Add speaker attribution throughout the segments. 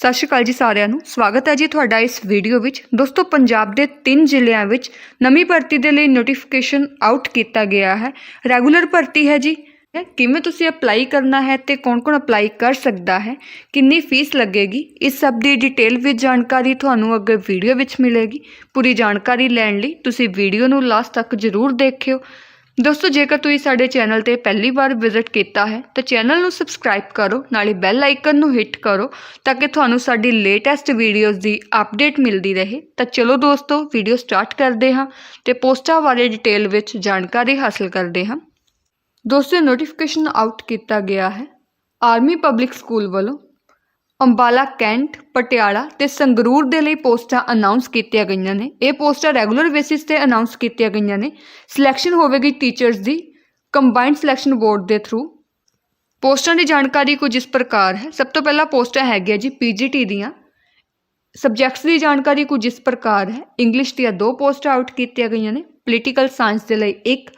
Speaker 1: ਸਤਿ ਸ਼੍ਰੀ ਅਕਾਲ ਜੀ ਸਾਰਿਆਂ ਨੂੰ। ਸਵਾਗਤ ਹੈ ਜੀ ਤੁਹਾਡਾ ਇਸ ਵੀਡੀਓ ਵਿੱਚ। ਦੋਸਤੋ, ਪੰਜਾਬ ਦੇ ਤਿੰਨ ਜ਼ਿਲ੍ਹਿਆਂ ਵਿੱਚ ਨਵੀਂ ਭਰਤੀ ਦੇ ਲਈ ਨੋਟੀਫਿਕੇਸ਼ਨ ਆਊਟ ਕੀਤਾ ਗਿਆ ਹੈ। ਰੈਗੂਲਰ ਭਰਤੀ ਹੈ ਜੀ। ਕਿਵੇਂ ਤੁਸੀਂ ਅਪਲਾਈ ਕਰਨਾ ਹੈ ਤੇ ਕੌਣ-ਕੌਣ ਅਪਲਾਈ ਕਰ ਸਕਦਾ ਹੈ? ਕਿੰਨੀ ਫੀਸ ਲੱਗੇਗੀ? ਇਸ ਸਭ ਦੀ ਡਿਟੇਲ ਵਿੱਚ ਜਾਣਕਾਰੀ ਤੁਹਾਨੂੰ ਅੱਗੇ ਵੀਡੀਓ ਵਿੱਚ ਮਿਲੇਗੀ। ਪੂਰੀ ਜਾਣਕਾਰੀ ਲੈਣ ਲਈ ਤੁਸੀਂ ਵੀਡੀਓ ਨੂੰ ਲਾਸਟ ਤੱਕ ਜ਼ਰੂਰ ਦੇਖਿਓ। ਦੋਸਤੋ, ਜੇਕਰ ਤੁਸੀਂ ਸਾਡੇ ਚੈਨਲ ਤੇ ਪਹਿਲੀ ਵਾਰ ਵਿਜ਼ਿਟ ਕੀਤਾ ਹੈ, ਤਾਂ ਚੈਨਲ ਨੂੰ ਸਬਸਕ੍ਰਾਈਬ ਕਰੋ, ਨਾਲੇ ਬੈਲ ਆਈਕਨ ਨੂੰ ਹਿੱਟ ਕਰੋ, ਤਾਂ ਕਿ ਤੁਹਾਨੂੰ ਸਾਡੀ ਲੇਟੈਸਟ ਵੀਡੀਓਜ਼ ਦੀ ਅਪਡੇਟ ਮਿਲਦੀ ਰਹੇ। ਤਾਂ ਚਲੋ ਦੋਸਤੋ, ਵੀਡੀਓ ਸਟਾਰਟ ਕਰਦੇ ਹਾਂ ਤੇ ਪੋਸਟਾਂ ਬਾਰੇ ਡਿਟੇਲ ਵਿੱਚ ਜਾਣਕਾਰੀ ਹਾਸਲ ਕਰਦੇ ਹਾਂ। ਦੋਸਤੋ ਨੋਟੀਫਿਕੇਸ਼ਨ ਆਊਟ ਕੀਤਾ ਗਿਆ ਹੈ। ਆਰਮੀ ਪਬਲਿਕ ਸਕੂਲ ਵੱਲੋਂ ਅੰਬਾਲਾ, ਕੈਂਟ, ਪਟਿਆਲਾ ਤੇ ਸੰਗਰੂਰ ਦੇ ਲਈ ਪੋਸਟਾਂ ਅਨਾਉਂਸ ਕੀਤੀਆਂ ਗਈਆਂ ਨੇ। ਇਹ ਪੋਸਟਾਂ ਰੈਗੂਲਰ ਬੇਸਿਸ ਤੇ ਅਨਾਉਂਸ ਕੀਤੀਆਂ ਗਈਆਂ ਨੇ। ਸਿਲੈਕਸ਼ਨ ਹੋਵੇਗੀ ਟੀਚਰਸ ਦੀ ਕੰਬਾਈਨਡ ਸਿਲੈਕਸ਼ਨ ਬੋਰਡ ਦੇ ਥਰੂ ਪੋਸਟਾਂ ਦੀ ਜਾਣਕਾਰੀ ਕੁਝ ਇਸ ਪ੍ਰਕਾਰ ਹੈ। ਸਭ ਤੋਂ ਪਹਿਲਾਂ ਪੋਸਟਾਂ ਹੈਗੀਆਂ ਜੀ ਪੀਜੀਟੀ ਦੀਆਂ। ਸਬਜੈਕਟਸ ਦੀ ਜਾਣਕਾਰੀ ਕੁਝ ਇਸ ਪ੍ਰਕਾਰ ਹੈ। ਇੰਗਲਿਸ਼ ਦੀਆਂ ਦੋ ਪੋਸਟਾਂ ਆਊਟ ਕੀਤੀਆਂ ਗਈਆਂ ਨੇ। ਪੋਲੀਟੀਕਲ ਸਾਇੰਸ ਦੇ ਲਈ ਇੱਕ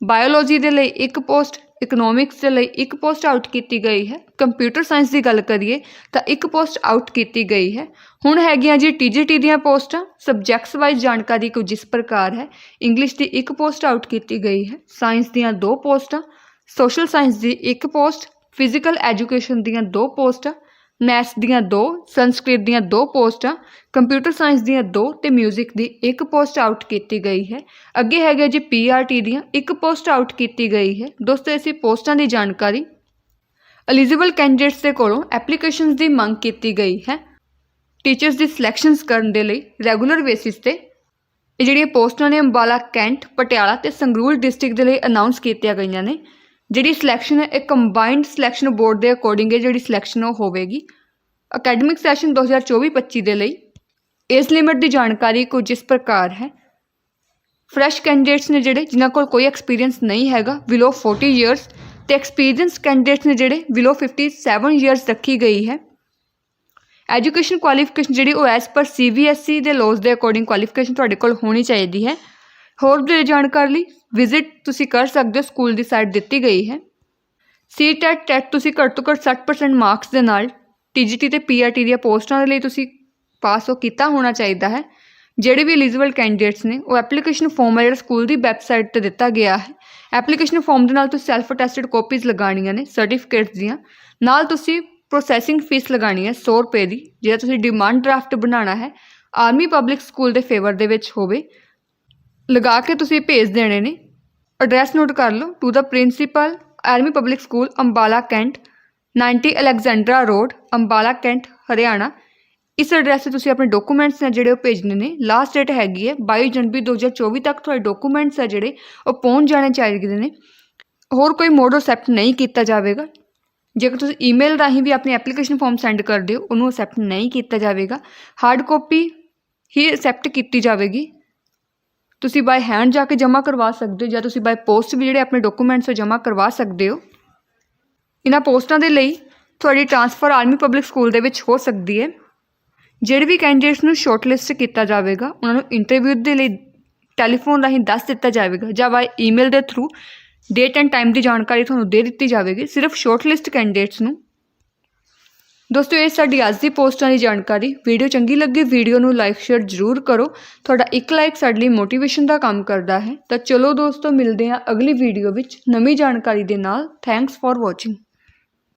Speaker 1: ਬਾਇਓਲੋਜੀ ਦੇ ਲਈ ਇੱਕ ਪੋਸਟ ਇਕਨੋਮਿਕਸ ਦੇ ਲਈ ਇੱਕ ਪੋਸਟ ਆਊਟ ਕੀਤੀ ਗਈ ਹੈ। ਕੰਪਿਊਟਰ ਸਾਇੰਸ ਦੀ ਗੱਲ ਕਰੀਏ ਤਾਂ ਇੱਕ ਪੋਸਟ ਆਊਟ ਕੀਤੀ ਗਈ ਹੈ। ਹੁਣ ਹੈਗੀਆਂ ਜੀ ਟੀਜੀਟੀ ਦੀਆਂ ਪੋਸਟਾਂ ਸਬਜੈਕਟਸ ਵਾਈਜ਼ ਜਾਣਕਾਰੀ ਕੁਝ ਇਸ ਪ੍ਰਕਾਰ ਹੈ ਇੰਗਲਿਸ਼ ਦੀ ਇੱਕ ਪੋਸਟ ਆਊਟ ਕੀਤੀ ਗਈ ਹੈ। ਸਾਇੰਸ ਦੀਆਂ ਦੋ ਪੋਸਟਾਂ ਸੋਸ਼ਲ ਸਾਇੰਸ ਦੀ ਇੱਕ ਪੋਸਟ ਫਿਜ਼ੀਕਲ ਐਜੂਕੇਸ਼ਨ ਦੀਆਂ ਦੋ ਪੋਸਟਾਂ ਮੈਥਸ ਦੀਆਂ ਦੋ, ਸੰਸਕ੍ਰਿਤ ਦੀਆਂ ਦੋ ਪੋਸਟਾਂ, ਕੰਪਿਊਟਰ ਸਾਇੰਸ ਦੀਆਂ ਦੋ ਤੇ 뮤직 ਦੀ ਇੱਕ ਪੋਸਟ ਆਊਟ ਕੀਤੀ ਗਈ ਹੈ। ਅੱਗੇ ਹੈਗਾ ਜੀ ਪੀਆਰਟੀ ਦੀਆਂ, ਇੱਕ ਪੋਸਟ ਆਊਟ ਕੀਤੀ ਗਈ ਹੈ। ਦੋਸਤੋ ਅਸੀਂ ਪੋਸਟਾਂ ਦੀ ਜਾਣਕਾਰੀ ਐਲੀਜੀਬਲ ਕੈਂਡੀਡੇਟਸ ਦੇ ਕੋਲੋਂ ਐਪਲੀਕੇਸ਼ਨਸ ਦੀ ਮੰਗ ਕੀਤੀ ਗਈ ਹੈ। ਟੀਚਰਸ ਦੀ ਸਿਲੈਕਸ਼ਨਸ ਕਰਨ ਦੇ ਲਈ ਰੈਗੂਲਰ ਬੇਸਿਸ ਤੇ ਇਹ ਜਿਹੜੀਆਂ ਪੋਸਟਾਂ ਨੇ ਅੰਬਾਲਾ, ਕੈਂਟ, ਪਟਿਆਲਾ ਤੇ ਸੰਗਰੂਰ ਡਿਸਟ੍ਰਿਕਟ ਦੇ ਲਈ ਅਨਾਉਂਸ ਕੀਤੀਆਂ ਗਈਆਂ ਨੇ। ਜਿਹੜੀ ਸਿਲੈਕਸ਼ਨ ਹੈ, ਇਹ ਕੰਬਾਈਨਡ ਸਿਲੈਕਸ਼ਨ ਬੋਰਡ ਦੇ ਅਕੋਰਡਿੰਗ ਹੈ, ਜਿਹੜੀ ਸਿਲੈਕਸ਼ਨ ਉਹ ਹੋਵੇਗੀ। ਅਕੈਡਮਿਕ ਸੈਸ਼ਨ 2024-25 ਦੇ ਲਈ। ਇਸ ਲਿਮਿਟ ਦੀ ਜਾਣਕਾਰੀ ਕੁਝ ਇਸ ਪ੍ਰਕਾਰ ਹੈ। ਫਰੈਸ਼ ਕੈਂਡੀਡੇਟਸ ਨੇ ਜਿਹੜੇ, ਜਿਨ੍ਹਾਂ ਕੋਲ ਕੋਈ ਐਕਸਪੀਰੀਅੰਸ ਨਹੀਂ ਹੈਗਾ ਬਿਲੋ 40 ਇਅਰਸ ਤੇ ਐਕਸਪੀਰੀਅੰਸ ਕੈਂਡੀਡੇਟਸ ਨੇ ਜਿਹੜੇ ਬਿਲੋ 57 ਇਅਰਸ ਰੱਖੀ ਗਈ ਹੈ। ਐਜੂਕੇਸ਼ਨ ਕੁਆਲੀਫਿਕੇਸ਼ਨ ਜਿਹੜੀ ਉਹ ਐਸ ਪਰ ਸੀਬੀਐਸਈ ਦੇ ਲੋਜ਼ ਦੇ ਅਕੋਰਡਿੰਗ ਕੁਆਲੀਫਿਕੇਸ਼ਨ ਤੁਹਾਡੇ ਕੋਲ ਹੋਣੀ ਚਾਹੀਦੀ ਹੈ। ਹੋਰ ਵਧੇਰੇ ਜਾਣਕਾਰੀ ਲਈ ਵਿਜ਼ਿਟ ਤੁਸੀਂ ਕਰ ਸਕਦੇ ਹੋ ਸਕੂਲ ਦੀ ਸਾਈਟ ਦਿੱਤੀ ਗਈ ਹੈ। ਸੀ ਟੈਟ ਟੈਟ ਤੁਸੀਂ ਘੱਟ ਤੋਂ ਘੱਟ 60% ਮਾਰਕਸ ਦੇ ਨਾਲ ਟੀਜੀਟੀ ਤੇ ਪੀਆਰਟੀ ਦੀਆਂ ਪੋਸਟਾਂ ਦੇ ਲਈ ਤੁਸੀਂ ਪਾਸ ਹੋ ਕੀਤਾ ਹੋਣਾ ਚਾਹੀਦਾ ਹੈ। ਜਿਹੜੇ ਵੀ ਐਲੀਜੀਬਲ ਕੈਂਡੀਡੇਟਸ ਨੇ, ਉਹ ਐਪਲੀਕੇਸ਼ਨ ਫਾਰਮ ਹੈ, ਜਿਹੜਾ ਸਕੂਲ ਦੀ ਵੈਬਸਾਈਟ ਤੇ ਦਿੱਤਾ ਗਿਆ ਹੈ। ਐਪਲੀਕੇਸ਼ਨ ਫਾਰਮ ਦੇ ਨਾਲ ਤੁਸੀਂ ਸੈਲਫ ਅਟੈਸਟਡ ਕਾਪੀਜ਼ ਲਗਾਉਣੀਆਂ ਨੇ ਸਰਟੀਫਿਕੇਟਸ ਦੀਆਂ। ਨਾਲ ਤੁਸੀਂ ਪ੍ਰੋਸੈਸਿੰਗ ਫੀਸ ਲਗਾਉਣੀ ਹੈ 100 ਰੁਪਏ ਦੀ, ਜਿਹੜਾ ਤੁਸੀਂ ਡਿਮਾਂਡ ਡਰਾਫਟ ਬਣਾਉਣਾ ਹੈ, ਆਰਮੀ ਪਬਲਿਕ ਸਕੂਲ ਦੇ ਫੇਵਰ ਦੇ ਵਿੱਚ ਹੋਵੇ। ਲਗਾ ਕੇ ਤੁਸੀਂ ਭੇਜ ਦੇਣੇ ਨੇ। ਐਡਰੈਸ ਨੋਟ ਕਰ ਲਓ। To the principal army public school Ambala cantt 90 Alexandra road Ambala cantt Haryana. ਇਸ ਐਡਰੈਸ ਤੇ ਤੁਸੀਂ ਆਪਣੇ ਡਾਕੂਮੈਂਟਸ ਨੇ ਜਿਹੜੇ ਉਹ ਭੇਜਣੇ ਨੇ। ਲਾਸਟ ਡੇਟ ਹੈਗੀ ਹੈ 22 ਜਨਵਰੀ 2024 ਤੱਕ ਤੁਹਾਡੇ ਡਾਕੂਮੈਂਟਸ ਆ ਜਿਹੜੇ ਉਹ ਪਹੁੰਚ ਜਾਣੇ ਚਾਹੀਦੇ ਨੇ। ਹੋਰ ਕੋਈ ਮੋਡ ਅਸੈਪਟ ਨਹੀਂ ਕੀਤਾ ਜਾਵੇਗਾ। ਜੇਕਰ ਤੁਸੀਂ ਈਮੇਲ ਰਾਹੀਂ ਵੀ ਆਪਣੀ ਐਪਲੀਕੇਸ਼ਨ ਫਾਰਮ ਸੈਂਡ ਕਰਦੇ ਹੋ, ਉਹਨੂੰ ਅਸੈਪਟ ਨਹੀਂ ਕੀਤਾ ਜਾਵੇਗਾ। ਹਾਰਡ ਕਾਪੀ ਹੀ ਅਸੈਪਟ ਕੀਤੀ ਜਾਵੇਗੀ। ਤੁਸੀਂ ਬਾਈ ਹੈਂਡ ਜਾ ਕੇ ਜਮ੍ਹਾਂ ਕਰਵਾ ਸਕਦੇ ਹੋ ਜਾਂ ਤੁਸੀਂ ਬਾਈ ਪੋਸਟ ਵੀ ਜਿਹੜੇ ਆਪਣੇ ਡਾਕੂਮੈਂਟਸ ਜਮ੍ਹਾਂ ਕਰਵਾ ਸਕਦੇ ਹੋ। ਇਹਨਾਂ ਪੋਸਟਾਂ ਦੇ ਲਈ ਤੁਹਾਡੀ ਟ੍ਰਾਂਸਫਰ ਆਰਮੀ ਪਬਲਿਕ ਸਕੂਲ ਦੇ ਵਿੱਚ ਹੋ ਸਕਦੀ ਹੈ। ਜਿਹੜੇ ਵੀ ਕੈਂਡੀਡੇਟਸ ਨੂੰ ਸ਼ਾਰਟਲਿਸਟ ਕੀਤਾ ਜਾਵੇਗਾ, ਉਹਨਾਂ ਨੂੰ ਇੰਟਰਵਿਊ ਦੇ ਲਈ ਟੈਲੀਫੋਨ ਰਾਹੀਂ ਦੱਸ ਦਿੱਤਾ ਜਾਵੇਗਾ ਜਾਂ ਬਾਈ ਈਮੇਲ ਦੇ ਥਰੂ ਡੇਟ ਐਂਡ ਟਾਈਮ ਦੀ ਜਾਣਕਾਰੀ ਤੁਹਾਨੂੰ ਦੇ ਦਿੱਤੀ ਜਾਵੇਗੀ। ਸਿਰਫ ਸ਼ਾਰਟਲਿਸਟ ਕੈਂਡੀਡੇਟਸ ਨੂੰ ਦੋਸਤੋ, ਇਹ ਸਾਡੀ ਅੱਜ ਦੀ ਪੋਸਟਾਂ ਦੀ ਜਾਣਕਾਰੀ। ਵੀਡੀਓ ਚੰਗੀ ਲੱਗੀ, ਵੀਡੀਓ ਨੂੰ ਲਾਈਕ ਸ਼ੇਅਰ ਜ਼ਰੂਰ ਕਰੋ। ਤੁਹਾਡਾ ਇੱਕ ਲਾਈਕ ਸਾਡੇ ਲਈ ਮੋਟੀਵੇਸ਼ਨ ਦਾ ਕੰਮ ਕਰਦਾ ਹੈ। ਤਾਂ ਚਲੋ ਦੋਸਤੋ, ਮਿਲਦੇ ਹਾਂ ਅਗਲੀ ਵੀਡੀਓ ਵਿੱਚ ਨਵੀਂ ਜਾਣਕਾਰੀ ਦੇ ਨਾਲ। Thanks for watching